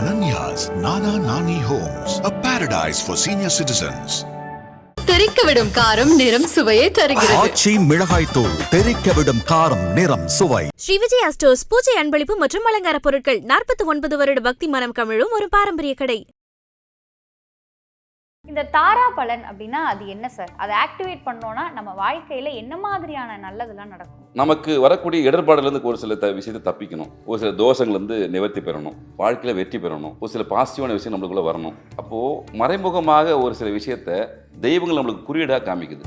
Ananya's Nana Nani Homes, a paradise for senior citizens. தெறிக்கவிடும் காரம் நிறம் சுவையை தருகிறது ஆச்சி மிளகாய் தூள் தெறிக்க விடும் காரம் நிறம் சுவை ஸ்ரீ விஜயா ஸ்டோர்ஸ் பூஜை அன்பளிப்பு மற்றும் அலங்கார பொருட்கள் நாற்பத்தி ஒன்பது வருட பக்தி மனம் கமிழும் ஒரு பாரம்பரிய கடை இந்த தாரா பலன் அப்படின்னா அது என்ன சார் அதை ஆக்டிவேட் பண்ணோம்னா நம்ம வாழ்க்கையில என்ன மாதிரியான நல்லதெல்லாம் நடக்கும்? நமக்கு வரக்கூடிய இடர்பாடுலேருந்து ஒரு சில த விஷயத்தை தப்பிக்கணும். ஒரு சில தோஷங்கள்லேருந்து நிவர்த்தி பெறணும். வாழ்க்கையில் வெற்றி பெறணும். ஒரு சில பாசிட்டிவான விஷயம் நம்மளுக்குள்ளே வரணும். அப்போது மறைமுகமாக ஒரு சில விஷயத்தை தெய்வங்கள் நம்மளுக்கு குறியீடாக காமிக்குது.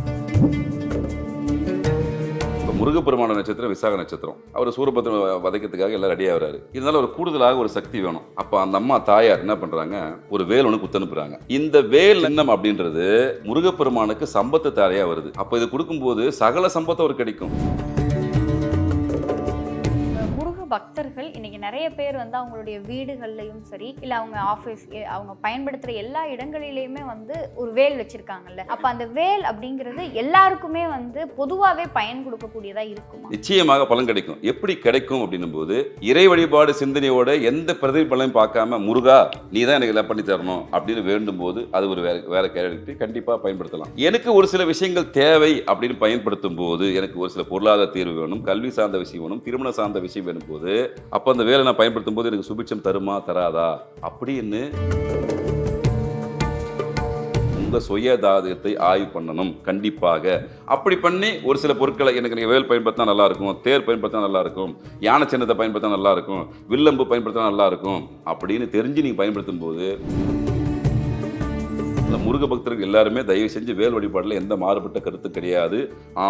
முருகப்பெருமான நட்சத்திரம் விசாக நட்சத்திரம். அவர் சூரபத்திரம் வதைக்கிறதுக்காக எல்லாம் ரெடி ஆகுறாரு. இருந்தாலும் ஒரு கூடுதலாக ஒரு சக்தி வேணும். அப்போ அந்த அம்மா தாயார் என்ன பண்ணுறாங்க ஒரு வேல் ஒன்று குத்தனுப்புறாங்க இந்த வேல் எண்ணம் அப்படின்றது முருகப்பெருமானுக்கு சம்பத்து தாரையாக வருது. அப்போ இது கொடுக்கும்போது சகல சம்பத்தை அவர் கிடைக்கும். நிறைய பேர் வந்து அவங்களுடைய வீடுகள்லையும் சரி இல்லை அவங்க ஆஃபீஸ் அவங்க பயன்படுத்துகிற எல்லா இடங்களிலையுமே வந்து ஒரு வேல் வச்சுருக்காங்கல்ல. அப்போ அந்த வேல் அப்படிங்கிறது எல்லாருக்குமே வந்து பொதுவாகவே பயன் கொடுக்கக்கூடியதாக இருக்கும்? நிச்சயமாக பலன் கிடைக்கும். எப்படி கிடைக்கும் அப்படின்னும் போது இறை வழிபாடு சிந்தனையோட எந்த பிரதிபலனையும் பார்க்காம முருகா நீ தான் எனக்கு எல்லாம் பண்ணி தரணும் அப்படின்னு வேண்டும் போது அது ஒரு வேற வேற கேரக்டர் கண்டிப்பாக பயன்படுத்தலாம். எனக்கு ஒரு சில விஷயங்கள் தேவை அப்படின்னு பயன்படுத்தும் போது எனக்கு ஒரு சில பொருளாதார தீர்வு வேணும் கல்வி சார்ந்த விஷயம் வேணும் திருமணம் சார்ந்த விஷயம் வேணும் போது அப்போ அந்த வேலை நான் பயன்படுத்தும் போது எனக்கு சுபிட்சம் தருமா தராதா? அப்படின்னு உங்க சுயதாதத்தை ஆய்வு பண்ணணும் கண்டிப்பாக. அப்படி பண்ணி ஒரு சில பொருட்களை எனக்கு நீங்கள் வேல் பயன்படுத்தினா நல்லா இருக்கும் தேர் பயன்படுத்தினா நல்லா இருக்கும் யானை சின்னத்தை பயன்படுத்தினா நல்லா இருக்கும் வில்லம்பு பயன்படுத்தினா நல்லா இருக்கும் அப்படின்னு தெரிஞ்சு நீங்க பயன்படுத்தும் போது இந்த முருக பக்தர்கள் எல்லாருமே தயவு செஞ்சு வேல் வழிபாட்டில் எந்த மாறுபட்ட கருத்து கிடையாது.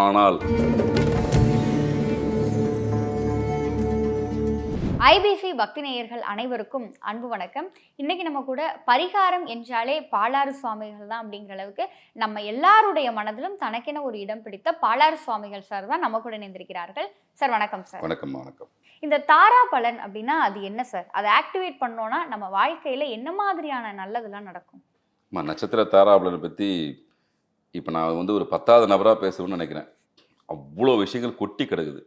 ஆனால் ஐபிசி பக்தி நேயர்கள் அனைவருக்கும் அன்பு வணக்கம். இன்னைக்கு நம்ம கூட பரிகாரம் என்றாலே பாலாறு சுவாமிகள் தான் அப்படிங்கிற அளவுக்கு நம்ம எல்லாருடைய மனதிலும் தனக்கென ஒரு இடம் பிடித்த பாலாறு சுவாமிகள் சார் தான் நம்ம கூட இணைந்திருக்கிறார்கள். சார் வணக்கம் சார். வணக்கம் வணக்கம். இந்த தாரா பலன் அப்படின்னா அது என்ன சார்? அதை ஆக்டிவேட் பண்ணோம்னா நம்ம வாழ்க்கையில என்ன மாதிரியான நல்லதெல்லாம் நடக்கும்? அம்மா, நட்சத்திர தாராபலனை பற்றி இப்போ நான் வந்து ஒரு பத்தாவது நபராக பேசணும்னு நினைக்கிறேன். அவ்வளோ விஷயங்கள் கொட்டி கிடக்குது.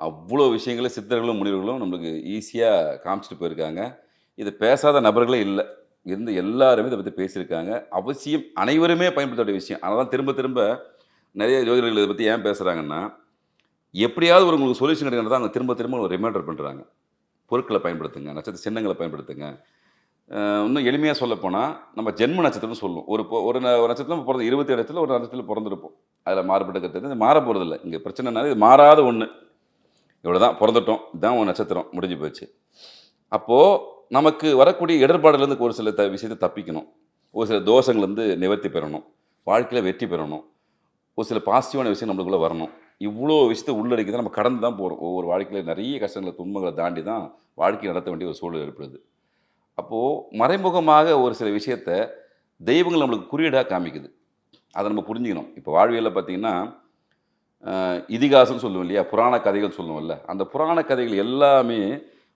அவ்வளோ விஷயங்களை சித்தர்களும் முனிவர்களும் நம்மளுக்கு ஈஸியாக காமிச்சிட்டு போயிருக்காங்க. இது பேசாத நபர்களே இல்லை. இருந்து எல்லாருமே இதை பற்றி பேசியிருக்காங்க. அவசியம் அனைவருமே பயன்படுத்த வேண்டிய விஷயம். ஆனால் தான் திரும்ப திரும்ப நிறைய ஜோதிடர்கள் இதை பற்றி ஏன் பேசுகிறாங்கன்னா எப்படியாவது ஒரு உங்களுக்கு சொல்யூஷன் கிடைக்கிறது அவங்க திரும்ப திரும்ப ஒரு ரிமைண்டர் பண்ணுறாங்க பொருட்களை பயன்படுத்துங்க நட்சத்திர சின்னங்களை பயன்படுத்துங்க. இன்னும் எளிமையாக சொல்லப்போனால் நம்ம ஜென்ம நட்சத்திரம்னு சொல்லுவோம். ஒரு ஒரு ந- நட்சத்திரம் பிறந்த இருபத்தி இடத்துல ஒரு நட்சத்திரத்தில் பிறந்திருப்போம். அதில் மாறுபட்ட கருத்து மாற போகிறதில்ல இங்கே பிரச்சனைனால இது மாறாத ஒன்று இவ்வளோ தான் பிறந்துட்டோம். இதுதான் ஒரு நட்சத்திரம். முடிஞ்சு போச்சு. அப்போது நமக்கு வரக்கூடிய இடர்பாடுலேருந்து ஒரு சில த விஷயத்தை தப்பிக்கணும். ஒரு சில தோஷங்கள்லேருந்து நிவர்த்தி பெறணும். வாழ்க்கையில் வெற்றி பெறணும். ஒரு சில பாசிட்டிவான விஷயம் நம்மளுக்குள்ளே வரணும். இவ்வளோ விஷயத்தை உள்ளடக்கி தான் நம்ம கடந்து தான் போகிறோம் ஒவ்வொரு வாழ்க்கையில் நிறைய கஷ்டங்களை துன்பங்களை தாண்டி தான் வாழ்க்கை நடத்த வேண்டிய ஒரு சூழல் ஏற்படுது. அப்போது மறைமுகமாக ஒரு சில விஷயத்த தெய்வங்கள் நம்மளுக்கு குறியீடாக காமிக்குது. அதை நம்ம புரிஞ்சுக்கணும். இப்போ வாழ்வியலில் பார்த்தீங்கன்னா இதிகாசம் இதிகாசம்னு சொல்லுவோம் இல்லையா? புராண கதைகள் சொல்லுவோம்ல. அந்த புராண கதைகள் எல்லாமே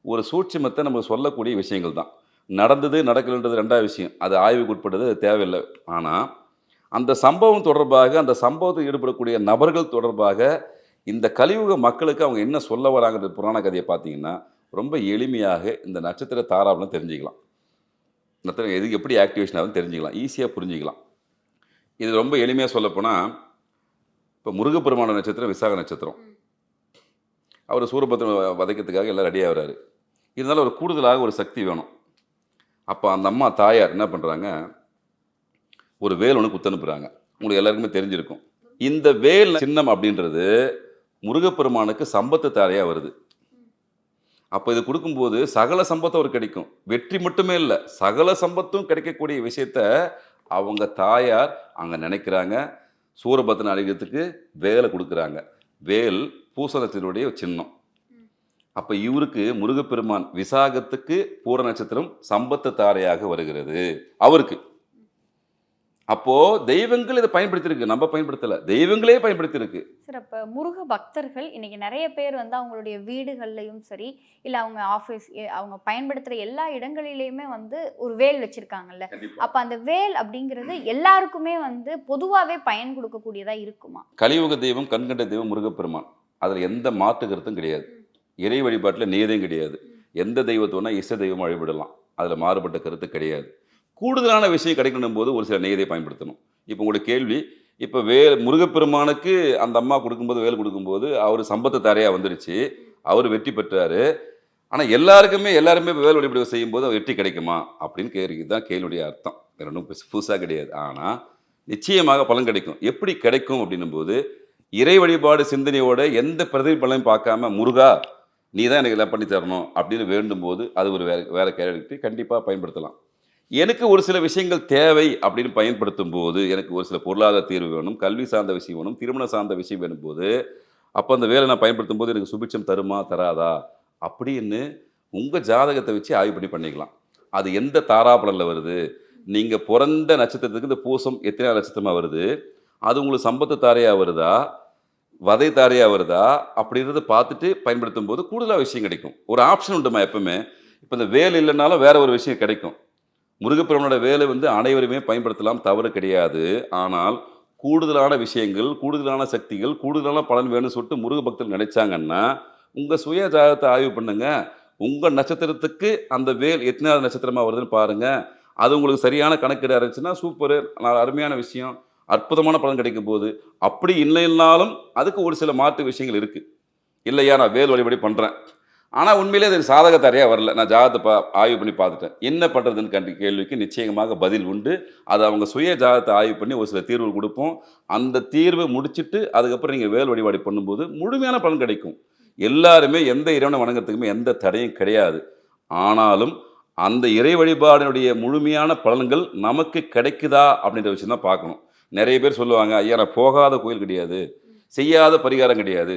ஒரு சூட்சுமத்தை நம்ம சொல்லக்கூடிய விஷயங்கள் தான். நடந்தது நடக்கலன்றது ரெண்டாவது விஷயம். அது ஆய்வுக்கு உட்பட்டது தேவையில்லை. ஆனால் அந்த சம்பவம் தொடர்பாக அந்த சம்பவத்தில் ஈடுபடக்கூடிய நபர்கள் தொடர்பாக இந்த கலியுக மக்களுக்கு அவங்க என்ன சொல்ல வராங்கிற புராண கதையை பார்த்தீங்கன்னா ரொம்ப எளிமையாக இந்த நட்சத்திர தாராபலம் தெரிஞ்சுக்கலாம். நட்சத்திரம் எது எப்படி ஆக்டிவேஷன் ஆகும் தெரிஞ்சுக்கலாம். ஈஸியாக புரிஞ்சுக்கலாம். இது ரொம்ப எளிமையாக சொல்லப்போனால் இப்போ முருகப்பெருமான நட்சத்திரம் விசாக நட்சத்திரம். அவர் சூரபத்திரம் வதைக்கிறதுக்காக எல்லாம் ரெடி ஆகுறாரு. இருந்தாலும் ஒரு கூடுதலாக ஒரு சக்தி வேணும். அப்போ அந்த அம்மா தாயார் என்ன பண்ணுறாங்க ஒரு வேல் ஒன்று குத்து அனுப்புகிறாங்க உங்களுக்கு எல்லாருக்குமே தெரிஞ்சிருக்கும். இந்த வேல் சின்னம் அப்படின்றது முருகப்பெருமானுக்கு சம்பத்து தாரையாக வருது. அப்போ இது கொடுக்கும்போது சகல சம்பத்தும் அவர் கிடைக்கும். வெற்றி மட்டுமே இல்லை சகல சம்பத்தும் கிடைக்கக்கூடிய விஷயத்த அவங்க தாயார் அங்கே நினைக்கிறாங்க. சூரபத்ன அழிக்கிறதுக்கு வேலை கொடுக்குறாங்க. வேல் பூசணத்தினுடைய சின்னம். அப்போ இவருக்கு முருகப்பெருமான் விசாகத்துக்கு பூர நட்சத்திரம் சம்பத்து தாரையாக வருகிறது. அவருக்கு. அப்போ தெய்வங்கள் இதை பயன்படுத்தியிருக்கு. நம்ம பயன்படுத்தல. தெய்வங்களே பயன்படுத்தியிருக்கு. சார் அப்ப முருக பக்தர்கள் இன்னைக்கு நிறைய பேர் வந்து அவங்களுடைய வீடுகள்லையும் சரி இல்ல அவங்க ஆஃபீஸ் அவங்க பயன்படுத்துற எல்லா இடங்களிலையுமே வந்து ஒரு வேல் வச்சிருக்காங்கல்ல. அப்ப அந்த வேல் அப்படிங்கிறது எல்லாருக்குமே வந்து பொதுவாவே பயன் கொடுக்கக்கூடியதா இருக்குமா? கலியுக தெய்வம் கண்கண்ட தெய்வம் முருகப்பெருமான். அதில் எந்த மாற்று கருத்தும் கிடையாது. இறை வழிபாட்டில் நேதம் கிடையாது. எந்த தெய்வத்தை வேணா இஷ்ட தெய்வம் வழிபடலாம். அதில் மாறுபட்ட கருத்து கிடையாது. கூடுதலான விஷயம் கிடைக்கணும் போது ஒரு சில நெய்தை பயன்படுத்தணும். இப்போ உங்களுடைய கேள்வி இப்போ வே முருகப்பெருமானுக்கு அந்த அம்மா கொடுக்கும்போது வேல் கொடுக்கும்போது அவர் சம்பத்தை தாரையாக வந்துருச்சு. அவர் வெற்றி பெற்றார். ஆனால் எல்லாருக்குமே எல்லாருமே வேல் வழிபடு செய்யும்போது அவர் வெற்றி கிடைக்குமா? அப்படின்னு கேள்வி. தான் கேள்வியுடைய அர்த்தம். ரெண்டும் புதுசாக கிடையாது. ஆனால் நிச்சயமாக பலன் கிடைக்கும். எப்படி கிடைக்கும் அப்படின்னும் போது இறை வழிபாடு சிந்தனையோட எந்த பிரதிபலனையும் பார்க்காம முருகா நீ தான் எனக்கு எல்லாம் பண்ணி தரணும் அப்படின்னு வேண்டும் போது அது ஒரு வேற வேற கேள்விக்கு கண்டிப்பாக பயன்படுத்தலாம். எனக்கு ஒரு சில விஷயங்கள் தேவை அப்படின்னு பயன்படுத்தும் போது எனக்கு ஒரு சில பொருளாதார தீர்வு வேணும் கல்வி சார்ந்த விஷயம் வேணும் திருமணம் சார்ந்த விஷயம் வேணும் போது அப்போ அந்த வேலை நான் பயன்படுத்தும் போது எனக்கு சுபிட்சம் தருமா தராதா? அப்படின்னு உங்கள் ஜாதகத்தை வச்சு ஆய்வு பண்ணி பண்ணிக்கலாம். அது எந்த தாராபலனில் வருது? நீங்கள் பிறந்த நட்சத்திரத்துக்கு இந்த பூசம் எத்தனை நட்சத்திரமாக வருது? அது உங்களுக்கு சம்பத்து தாரையாக வருதா? வதை தாரையாக வருதா? அப்படின்றத பார்த்துட்டு பயன்படுத்தும் போது கூடுதலாக விஷயம் கிடைக்கும். ஒரு ஆப்ஷன் உண்டுமா எப்பவுமே? இப்போ இந்த வேலை இல்லைனாலும் வேற ஒரு விஷயம் கிடைக்கும். முருகப்பெருமனோட வேலை வந்து அனைவருமே பயன்படுத்தலாம் தவறு கிடையாது. ஆனால் கூடுதலான விஷயங்கள் கூடுதலான சக்திகள் கூடுதலான பலன் வேணும்னு சொல்லிட்டு முருக பக்தர்கள் நினைச்சாங்கன்னா உங்கள் சுய ஜாதகத்தை ஆய்வு பண்ணுங்க. உங்கள் நட்சத்திரத்துக்கு அந்த வேல் எத்தனாவது நட்சத்திரமாக வருதுன்னு பாருங்க. அது உங்களுக்கு சரியான கணக்கீடு இருந்துச்சுன்னா சூப்பர் அருமையான விஷயம். அற்புதமான பலன் கிடைக்கும் போது அப்படி இல்லைன்னாலும் அதுக்கு ஒரு சில மாற்று விஷயங்கள் இருக்குது இல்லையா? நான் வேல் வழிபடி பண்ணுறேன் ஆனால் உண்மையிலே அது சாதக தரையாக வரல. நான் ஜாதகத்தை பா ஆய்வு பண்ணி பார்த்துட்டேன். என்ன பண்ணுறதுன்னு கண்டி கேள்விக்கு நிச்சயமாக பதில் உண்டு. அதை அவங்க சுய ஜாதகத்தை ஆய்வு பண்ணி ஒரு சில தீர்வு கொடுப்போம். அந்த தீர்வை முடிச்சுட்டு அதுக்கப்புறம் நீங்கள் வேல் வழிபாடு பண்ணும்போது முழுமையான பலன் கிடைக்கும். எல்லாருமே எந்த இறைவனை வணங்குறதுக்குமே எந்த தடையும் கிடையாது. ஆனாலும் அந்த இறை வழிபாடினுடைய முழுமையான பலன்கள் நமக்கு கிடைக்குதா அப்படின்ற விஷயம் தான் பார்க்கணும். நிறைய பேர் சொல்லுவாங்க ஐயா நான் போகாத கோயில் கிடையாது. செய்யாத பரிகாரம் கிடையாது.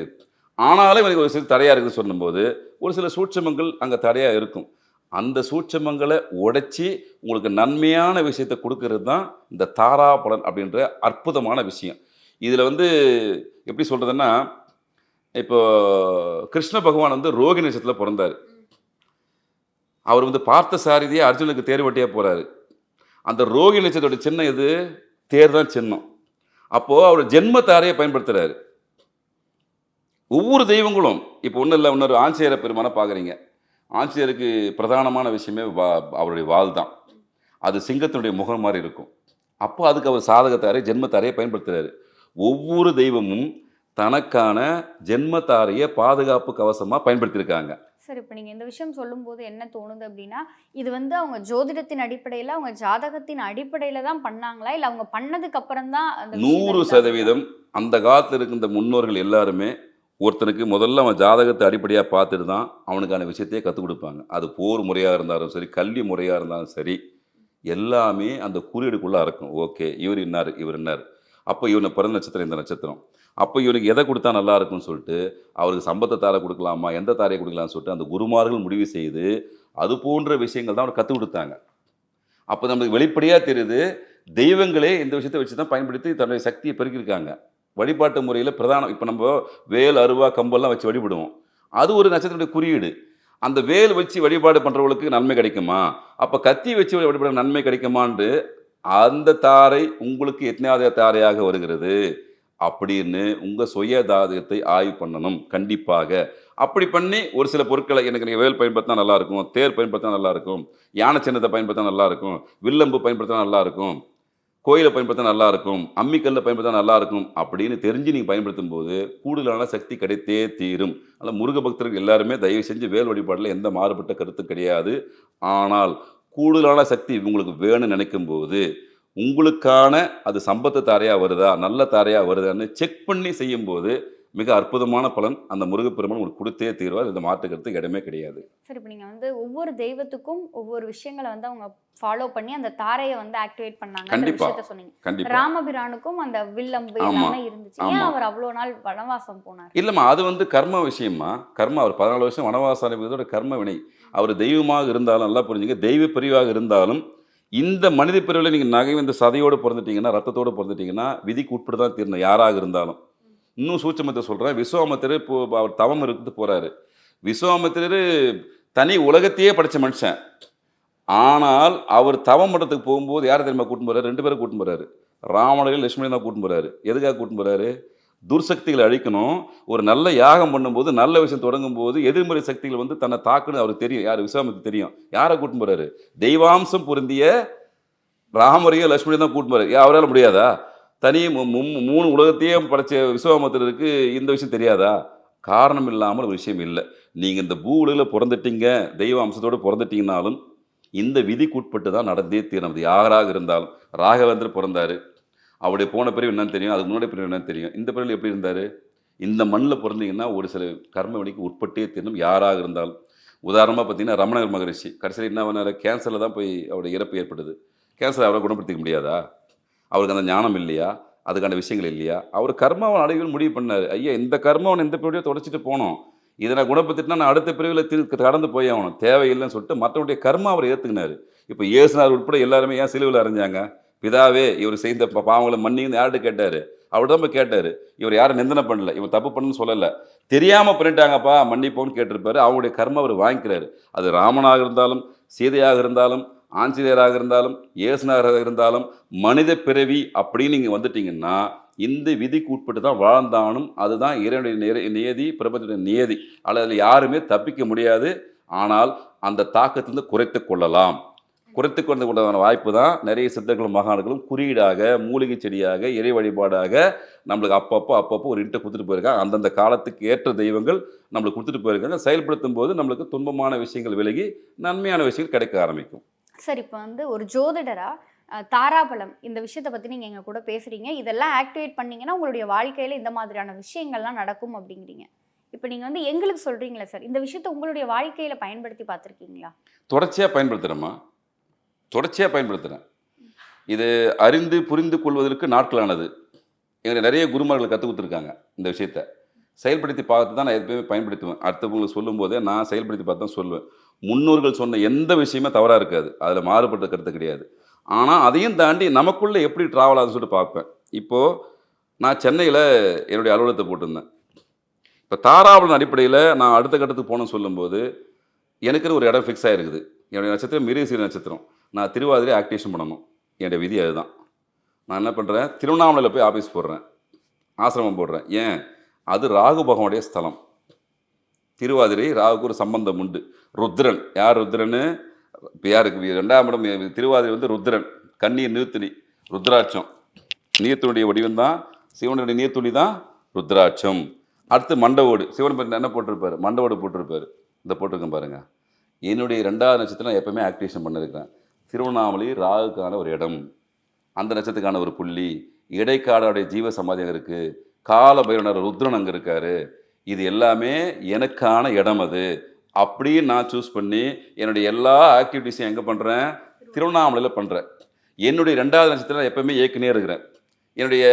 ஆனாலும் எனக்கு ஒரு சில தடையாக இருக்குன்னு சொல்லும்போது ஒரு சில சூட்சமங்கள் அங்கே தடையாக இருக்கும். அந்த சூட்சமங்களை உடைச்சி உங்களுக்கு நன்மையான விஷயத்தை கொடுக்கறது தான் இந்த தாரா பலன் அப்படின்ற அற்புதமான விஷயம். இதில் வந்து எப்படி சொல்கிறதுன்னா இப்போ கிருஷ்ண பகவான் வந்து ரோகி நட்சத்திரத்தில் பிறந்தார். அவர் வந்து பார்த்த சாரதியை அர்ஜுனுக்கு தேர்வட்டியாக போகிறாரு அந்த ரோகி நட்சத்திரோட சின்னம் இது தேர் தான் சின்னம். அப்போது அவர் ஜென்ம தாரையை பயன்படுத்துகிறாரு ஒவ்வொரு தெய்வங்களும் இப்போ ஒன்றும் இல்லை இன்னொரு ஆஞ்சநேயர பெருமானை பார்க்குறீங்க. ஆஞ்சநேயருக்கு பிரதானமான விஷயமே வா அவருடைய வால் தான். அது சிங்கத்தினுடைய முகம் மாதிரி இருக்கும். அப்போ அதுக்கு அவர் சாதகத்தாரை ஜென்மத்தாரையை பயன்படுத்துகிறாரு ஒவ்வொரு தெய்வமும் தனக்கான ஜென்மத்தாரையை பாதுகாப்பு கவசமாக பயன்படுத்தியிருக்காங்க. சார் இப்போ நீங்கள் இந்த விஷயம் சொல்லும்போது என்ன தோணுது அப்படின்னா இது வந்து அவங்க ஜோதிடத்தின் அடிப்படையில் அவங்க ஜாதகத்தின் அடிப்படையில் தான் பண்ணாங்களா? இல்லை அவங்க பண்ணதுக்கு அப்புறம் தான் நூறு? சதவீதம் அந்த காலத்தில் இருக்கின்ற முன்னோர்கள் எல்லாருமே ஒருத்தனுக்கு முதல்ல அவன் ஜாதகத்தை அடிப்படையாக பார்த்துட்டு தான் அவனுக்கான விஷயத்தையே கற்றுக் கொடுப்பாங்க. அது போர் முறையாக இருந்தாலும் சரி கல்வி முறையாக இருந்தாலும் சரி எல்லாமே அந்த குறியீடுக்குள்ளே இருக்கும் ஓகே இவர் இன்னார் இவர் இன்னார். அப்போ இவனை பிறந்த நட்சத்திரம் இந்த நட்சத்திரம். அப்போ இவனுக்கு எதை கொடுத்தா நல்லா இருக்கும்னு சொல்லிட்டு அவருக்கு சம்பத்தை தாரை கொடுக்கலாமா எந்த தாரையை கொடுக்கலாம்னு சொல்லிட்டு அந்த குருமார்கள் முடிவு செய்து அது போன்ற விஷயங்கள் தான் அவர் கற்றுக் கொடுத்தாங்க. அப்போ நமக்கு வெளிப்படையாக தெரியுது தெய்வங்களே இந்த விஷயத்தை வச்சு தான் பயன்படுத்தி தன்னுடைய சக்தியை பெருக்கியிருக்காங்க. வழிபாட்டு முறையில் பிரதானம். இப்போ நம்ம வேல் அருவா கம்பெல்லாம் வச்சு வழிபடுவோம். அது ஒரு நட்சத்திரத்துடைய குறியீடு. அந்த வேல் வச்சு வழிபாடு பண்ணுறவங்களுக்கு நன்மை கிடைக்குமா? அப்போ கத்தி வச்சு வழிபாடு நன்மை கிடைக்குமான்னு அந்த தாரை உங்களுக்கு எத்தனையாவது தாரையாக வருகிறது. அப்படின்னு உங்கள் சுய தாதகத்தை ஆய்வு பண்ணணும். கண்டிப்பாக. அப்படி பண்ணி ஒரு சில பொருட்களை எனக்கு நீங்கள் வேல் பயன்படுத்தினா நல்லாயிருக்கும் தேர் பயன்படுத்தினா நல்லாயிருக்கும் யானை சின்னத்தை பயன்படுத்தினா நல்லாயிருக்கும் வில்லம்பு பயன்படுத்தினா நல்லா இருக்கும். கோயிலை பயன்படுத்தினா நல்லா இருக்கும் அம்மிக்கல்லை பயன்படுத்த நல்லா இருக்கும் அப்படின்னு தெரிஞ்சு நீங்கள் பயன்படுத்தும் போது கூடுதலான சக்தி கிடைத்தே தீரும். அதனால் முருக பக்தர்கள் எல்லாருமே தயவு செஞ்சு வேல் வழிபாட்டில் எந்த மாறுபட்ட கருத்து கிடையாது. ஆனால் கூடுதலான சக்தி உங்களுக்கு வேணும்னு நினைக்கும் போது உங்களுக்கான அது சம்பத்து தாரையாக வருதா நல்ல தாரையாக வருதான்னு செக் பண்ணி செய்யும்போது மிக அற்புதமான பலன் அந்த முருகப்பெருமான் உங்களுக்கு கொடுத்தே தீர்வார். இந்த மாற்றுக்கிறதுக்கு இடமே கிடையாது. சரி இப்போ நீங்கள் வந்து ஒவ்வொரு தெய்வத்துக்கும் ஒவ்வொரு விஷயங்களை வந்து அவங்க ஃபாலோ பண்ணி அந்த தாரையை வந்து ஆக்டிவேட் பண்ணாங்க கண்டிப்பா. விஷயத்த சொன்னீங்க. கண்டிப்பாக ராமபிரானுக்கும் அந்த வில்லம்பு. எல்லாமே இருந்துச்சு. ஏன். அவர் அவ்வளோ நாள் வனவாசம் போனார்? இல்லைம்மா அது வந்து கர்ம விஷயமா கர்ம அவர் பதினாலு வருஷம் வனவாசம் அனுபவத்தோட கர்ம வினை. அவர் தெய்வமாக இருந்தாலும் நல்லா புரிஞ்சுங்க தெய்வ பிரிவாக இருந்தாலும் இந்த மனித பிரிவில் நீங்கள் நகை இந்த சதையோடு பிறந்துட்டீங்கன்னா ரத்தத்தோடு பிறந்துட்டீங்கன்னா விதிக்கு உட்பட்டு தான் தீரணும் யாராக இருந்தாலும். இன்னும் சூட்சமத்தை சொல்கிறேன் விஸ்வாமித்திரர் இப்போ அவர் தவம் இருந்து போகிறாரு விஸ்வாமித்திரர் தனி உலகத்தையே படித்த மனுஷன். ஆனால் அவர் தவம் பண்ணுறதுக்கு போகும்போது யாரை தெரியுமா கூட்டின்னு போகிறார் ரெண்டு பேரும் கூட்டின்னு போகிறாரு ராவணரையும் லட்சுமணன் தான் கூட்டின்னு போறாரு. எதுக்காக கூட்டின்னு போகிறாரு துர்சக்திகளை அழிக்கணும். ஒரு நல்ல யாகம் பண்ணும்போது நல்ல விஷயம் தொடங்கும் போது எதிர்மறை சக்திகள் வந்து தன்னை தாக்குன்னு அவருக்கு தெரியும். யார்? விஸ்வாமிக்கு தெரியும். யாரை கூட்டின்னு போகிறாரு தெய்வாம்சம் பொருந்திய ராமரையும் லட்சுமியும் தான் கூட்டின்னு போறாரு. ஏன் அவரால் முடியாதா? தனி மு- மு- மூணு உலகத்தையும் படைச்ச விஸ்வாமித்திரருக்கு இந்த விஷயம் தெரியாதா? காரணம் இல்லாமல் ஒரு விஷயம் இல்லை. நீங்கள் இந்த பூ பிறந்துட்டீங்க தெய்வ அம்சத்தோடு பிறந்துட்டீங்கனாலும் இந்த விதிக்குட்பட்டு தான் நடந்தே தீரும். அது யாராக இருந்தாலும். ராகவேந்தர் பிறந்தாரு. அவருடைய போன பிரிவு என்னன்னு தெரியும் அதுக்கு முன்னாடி பிரிவு என்னன்னு தெரியும். இந்த பிரிவில் எப்படி இருந்தார்? இந்த மண்ணில் பிறந்தீங்கன்னா ஒரு சில கர்ம வினைக்கு உட்பட்டே தீரணும் யாராக இருந்தாலும். உதாரணமாக பார்த்தீங்கன்னா ரமணர் மகரிஷி. கடைசியில் என்ன பண்ணார்? கேன்சரில் தான் போய் அவருடைய இறப்பு ஏற்பட்டது. கேன்சர் அவரை குணப்படுத்திக்க முடியாதா? அவருக்கு அந்த ஞானம் இல்லையா? அதுக்கான விஷயங்கள் இல்லையா? அவர் கர்மாவன் அடைவில் முடிவு பண்ணார். ஐயா இந்த கர்மாவன் இந்த பிரிவிலையோ தொடச்சிட்டு போனோம். இதை நான் குணப்படுத்திட்டுனா நான் அடுத்த பிரிவில் திரு கடந்து போய் ஆகணும். தேவையில்லைன்னு சொல்லிட்டு மற்றவருடைய கர்மா அவர் ஏற்றுக்கினார் இப்போ இயேசுனார் உட்பட எல்லாருமே ஏன் சிலுவில் அரைஞ்சாங்க? பிதாவே இவர் செய்த பா- பாவங்களை மன்னிங்கன்னு யார்கிட்ட கேட்டார்? அவர் தான் கேட்டார். இவர் யாரும் நிந்தனை பண்ணல. இவன் தப்பு பண்ணுன்னு சொல்லலை. தெரியாமல் பண்ணிட்டாங்கப்பா மன்னிப்போன்னு கேட்டிருப்பாரு. அவங்களுடைய கர்மா அவர் வாங்கிக்கிறாரு. அது ராமனாக இருந்தாலும் சீதையாக இருந்தாலும் ஆஞ்சநேயராக இருந்தாலும் இயேசுனாராக இருந்தாலும் மனித பிறவி அப்படின்னு நீங்கள் வந்துட்டீங்கன்னா இந்த விதிக்கு உட்பட்டு தான் வாழ்ந்தானும் அதுதான் இறைவனுடைய நியதி பிரபஞ்சனுடைய நியதி. அதில் யாருமே தப்பிக்க முடியாது. ஆனால் அந்த தாக்கத்திலிருந்து குறைத்து கொள்ளலாம். குறைத்து கொண்டு கொண்டதான வாய்ப்பு தான் நிறைய சித்தர்களும் மகான்களும் குறியீடாக மூலிகை செடியாக இறை வழிபாடாக நம்மளுக்கு அப்பப்போ அப்பப்போ ஒரு இன்ட்டை கொடுத்துட்டு போயிருக்காங்க. அந்தந்த காலத்துக்கு ஏற்ற தெய்வங்கள் நம்மளுக்கு கொடுத்துட்டு போயிருக்காங்க. செயல்படுத்தும் போது நம்மளுக்கு துன்பமான விஷயங்கள் விலகி நன்மையான விஷயங்கள் கிடைக்க ஆரம்பிக்கும். சார் இப்போ வந்து ஒரு ஜோதிடரா தாராபலம் இந்த விஷயத்தை பற்றி நீங்கள் எங்கள் கூட பேசுகிறீங்க இதெல்லாம் ஆக்டிவேட் பண்ணீங்கன்னா உங்களுடைய வாழ்க்கையில் இந்த மாதிரியான விஷயங்கள்லாம் நடக்கும் அப்படிங்கிறீங்க. இப்போ நீங்கள் வந்து எங்களுக்கு சொல்கிறீங்களா சார் இந்த விஷயத்தை உங்களுடைய வாழ்க்கையில் பயன்படுத்தி பார்த்துருக்கீங்களா? தொடர்ச்சியாக பயன்படுத்துகிறேம்மா தொடர்ச்சியாக பயன்படுத்துகிறேன் இது அறிந்து புரிந்து கொள்வதற்கு நாட்களானது. எங்களுக்கு நிறைய குருமார்கள் கற்றுக் கொடுத்துருக்காங்க இந்த விஷயத்த. செயல்படுத்தி பார்த்து தான் நான் எப்பயுமே பயன்படுத்துவேன். அடுத்தவங்களுக்கு சொல்லும்போதே நான் செயல்படுத்தி பார்த்து தான் சொல்லுவேன். முன்னோர்கள் சொன்ன எந்த விஷயமே தவறாக இருக்காது. அதில் மாறுபட்ட கருத்து கிடையாது. ஆனால் அதையும் தாண்டி நமக்குள்ளே எப்படி ட்ராவல் ஆகுதுன்னு சொல்லிட்டு பார்ப்பேன். இப்போது நான் சென்னையில் என்னுடைய அலுவலகத்தை போட்டிருந்தேன். இப்போ தாராபலன் அடிப்படையில் நான் அடுத்த கட்டத்துக்கு போகணும்னு சொல்லும்போது எனக்குன்னு ஒரு இடம் ஃபிக்ஸ் ஆகிருக்குது என்னுடைய நட்சத்திரம் மிருகசீர நட்சத்திரம். நான் திருவாதிரை ஆக்டிவேஷன் பண்ணணும். என்னுடைய விதி அதுதான். நான் என்ன பண்ணுறேன் திருவண்ணாமலையில் போய் ஆஃபீஸ் போடுறேன். ஆசிரமம் போடுறேன். ஏன்? அது ராகு பகவானுடைய ஸ்தலம். திருவாதிரை ராகுக்கு ஒரு சம்பந்தம் உண்டு. ருத்ரன். யார் ருத்ரன்னு? இப்போ யாருக்கு ரெண்டாம் இடம் திருவாதிரை வந்து ருத்ரன். கண்ணீர் நீர்த்துளி ருத்ராட்சம். நீர்த்துடைய வடிவம் தான். சிவனுடைய நீர்த்துளி தான் ருத்ராட்சம். அடுத்து மண்டவோடு. சிவன் பற்றி என்ன போட்டிருப்பாரு? மண்டவோடு போட்டிருப்பார். இந்த போட்டிருக்கேன் பாருங்கள் என்னுடைய ரெண்டாவது நட்சத்திரம் நான் எப்பவுமே ஆக்டிவேஷன் பண்ணியிருக்கிறேன் திருவண்ணாமலை ராகுக்கான ஒரு இடம். அந்த நட்சத்திரத்துக்கான ஒரு புள்ளி. இடைக்காடோடைய ஜீவ சமாதி அங்கே இருக்குது கால பைரவனர் ருத்ரன் அங்கே இருக்காரு. இது எல்லாமே எனக்கான இடம் அது. அப்படின்னு நான் சூஸ் பண்ணி என்னுடைய எல்லா ஆக்டிவிட்டீஸையும் எங்கே பண்ணுறேன் திருவண்ணாமலையில் பண்ணுறேன் என்னுடைய ரெண்டாவது நட்சத்திரம் எப்பவுமே ஏற்கனவே இருக்கிறேன். என்னுடைய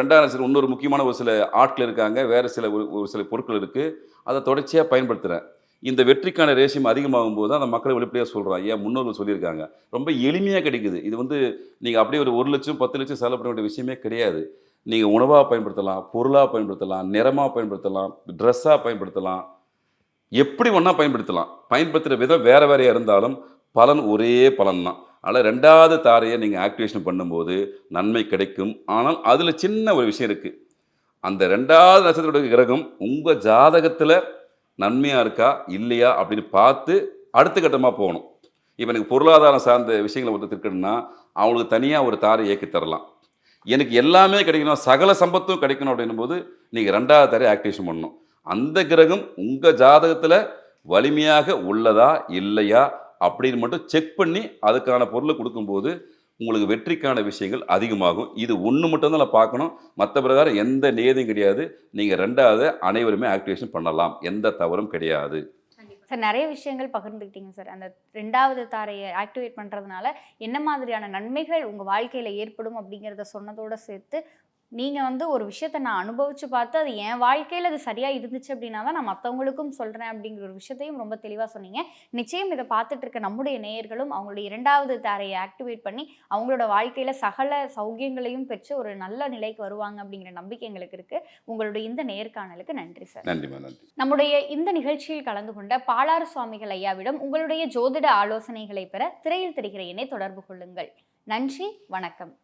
ரெண்டாவது நட்சத்திரம் இன்னொரு முக்கியமான ஒரு சில ஆட்கள் இருக்காங்க. வேறு சில ஒரு ஒரு சில பொருட்கள் இருக்குது அதை தொடர்ச்சியாக பயன்படுத்துகிறேன் இந்த வெற்றிக்கான ரேஷியம் அதிகமாகும் போது தான் அந்த மக்களை வெளிப்படையாக சொல்கிறான் ஏன்? முன்னோர்கள் சொல்லியிருக்காங்க. ரொம்ப எளிமையாக கிடைக்குது. இது வந்து நீங்கள் அப்படியே ஒரு ஒரு லட்சம் பத்து லட்சம் செலவு பண்ண வேண்டிய விஷயமே கிடையாது. நீங்கள் உணவாக பயன்படுத்தலாம் பொருளாக பயன்படுத்தலாம் நிறமாக பயன்படுத்தலாம் ட்ரெஸ்ஸாக பயன்படுத்தலாம் எப்படி ஒன்றா பயன்படுத்தலாம். பயன்படுத்துகிற விதம் வேறு வேறையாக இருந்தாலும் பலன் ஒரே பலன் தான் ஆனால் ரெண்டாவது தாரையை நீங்கள் ஆக்டிவேஷன் பண்ணும்போது நன்மை கிடைக்கும். ஆனால் அதில் சின்ன ஒரு விஷயம் இருக்குது அந்த ரெண்டாவது நட்சத்திரத்துடைய கிரகம் உங்கள் ஜாதகத்தில் நன்மையாக இருக்கா இல்லையா அப்படின்னு பார்த்து அடுத்த கட்டமாக போகணும். இப்போ எனக்கு பொருளாதாரம் சார்ந்த விஷயங்களை ஒருத்தர் இருக்கணும்னா அவங்களுக்கு தனியாக ஒரு தாரை இயக்கி தரலாம். எனக்கு எல்லாமே கிடைக்கணும். சகல சம்பத்தும் கிடைக்கணும் அப்படின்னும் போது நீங்கள் ரெண்டாவது தாரை ஆக்டிவேஷன் பண்ணணும். அந்த கிரகம் உங்கள் ஜாதகத்தில் வலிமையாக உள்ளதா இல்லையா அப்படின்னு மட்டும் செக் பண்ணி அதுக்கான பொருளை கொடுக்கும்போது உங்களுக்கு வெற்றிக்கான விஷயங்கள் அதிகமாகும். இது ஒன்று மட்டும்தான் நான் பார்க்கணும். மற்ற பிரகாரம் எந்த நியதியும் கிடையாது. நீங்கள் ரெண்டாவது அனைவருமே ஆக்டிவேஷன் பண்ணலாம். எந்த தவறும் கிடையாது. சார் நிறைய விஷயங்கள் பகிர்ந்துக்கிட்டீங்க சார் அந்த ரெண்டாவது தாரையை ஆக்டிவேட் பண்ணுறதுனால என்ன மாதிரியான நன்மைகள் உங்கள் வாழ்க்கையில் ஏற்படும் அப்படிங்கிறத சொன்னதோடு சேர்த்து நீங்கள் வந்து ஒரு விஷயத்தை நான் அனுபவித்து பார்த்து அது என் வாழ்க்கையில் அது சரியாக இருந்துச்சு அப்படின்னா தான் நான் மற்றவங்களுக்கும் சொல்கிறேன் அப்படிங்கிற ஒரு விஷயத்தையும் ரொம்ப தெளிவாக சொன்னீங்க. நிச்சயம் இதை பார்த்துட்டு இருக்க நம்முடைய நேயர்களும் அவங்களுடைய இரண்டாவது தாரையை ஆக்டிவேட் பண்ணி அவங்களோட வாழ்க்கையில் சகல சௌகியங்களையும் பெற்று ஒரு நல்ல நிலைக்கு வருவாங்க அப்படிங்கிற நம்பிக்கை எங்களுக்கு இருக்குது உங்களுடைய இந்த நேர்காணலுக்கு நன்றி சார். நன்றி நம்முடைய இந்த நிகழ்ச்சியில் கலந்து கொண்ட பாலாறு சுவாமிகள் ஐயாவிடம் உங்களுடைய ஜோதிட ஆலோசனைகளை பெற திரையில் தெரிகிற எண்ணை தொடர்பு கொள்ளுங்கள். நன்றி வணக்கம்.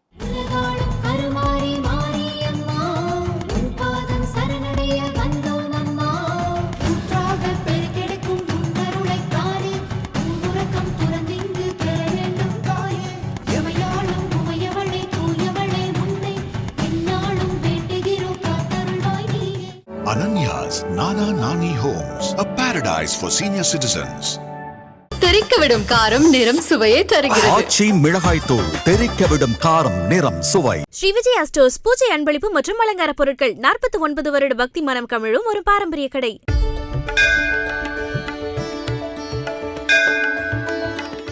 Ananya's Nana Nani Homes, a paradise for senior citizens. தெறிக்க விடும் காரம் நிறம் சுவையை தருகிறது. ஆச்சி மிளகாய் தூள் தெறிக்க விடும் காரம் நிறம் சுவை. ஸ்ரீ விஜயா ஸ்டோர்ஸ் பூஜை அன்பளிப்பு மற்றும் அலங்கார பொருட்கள் நாற்பத்தி ஒன்பது வருட பக்தி மனம் கமிழும் ஒரு பாரம்பரிய கடை.